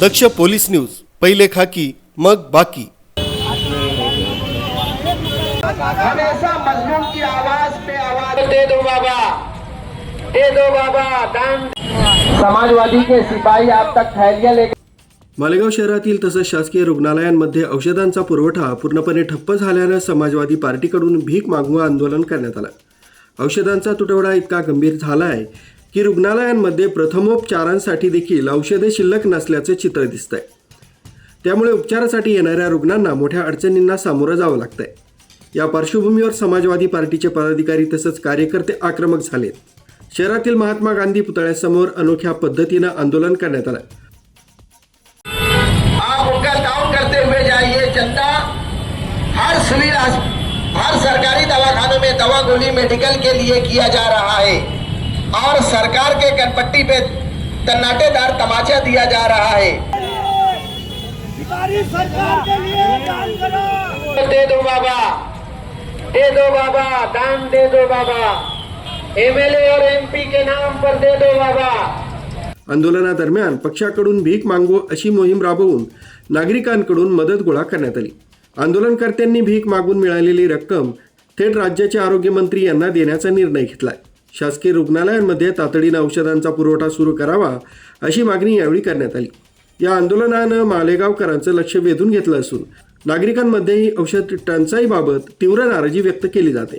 दक्ष police news पहिले खाकी मग बाकी. हमेशा मजलूम की आवाज पे आवाज दे दो बाबा। दे दो बाबा दान समाजवादी के सिपाही आप तक थैलियां लेकर मालेगाव शहरातील तसंच शासकीय रुग्णालयांमध्ये औषधांचा पुरवठा पूर्णपणे ठप्प झाल्यानं समाजवादी पार्टीकडून भीक मागवा आंदोलन करण्यात आलं. औषधांचा तुटवडा इतका गंभीर झाला आहे की रुग्णालयांमध्ये प्रथमोपचारांसाठी देखील औषधे शिल्लक नसल्याचे चित्र दिसतंय. त्यामुळे उपचारासाठी येणाऱ्या रुग्णांना मोठ्या अडचणींना सामोरं जावं लागतंय. या पार्श्वभूमीवर समाजवादी पार्टीचे पदाधिकारी तसंच कार्यकर्ते आक्रमक झालेत. शहरातील महात्मा गांधी पुतळ्यासमोर अनोख्या पद्धतीनं आंदोलन करण्यात आलं. हर सिविल हर सरकारी दवाखानों में दवा गोली मेडिकल के लिए किया जा रहा है। और सरकार के कनपट्टी पे तन्नाटेदार तमाचा दिया जा रहा है। सरकार के लिए काम करो। दे दो बाबा दे दो बाबा दान दे दो बाबा। एमएलए और एमपी के नाम पर दे दो बाबा। आंदोलनादरम्यान पक्षाकडून भीक मागवू अशी मोहीम राबवून नागरिकांकडून मदत गोळा करण्यात आली. आंदोलनकर्त्यांनी भीक मागून मिळालेली रक्कम थेट राज्याचे आरोग्यमंत्री यांना देण्याचा निर्णय घेतलाय. शासकीय रुग्णालयांमध्ये तातडीनं औषधांचा पुरवठा सुरू करावा अशी मागणी यावेळी करण्यात आली. या आंदोलनानं मालेगावकरांचं लक्ष वेधून घेतलं असून नागरिकांमध्येही औषध टंचाईबाबत तीव्र नाराजी व्यक्त केली जाते.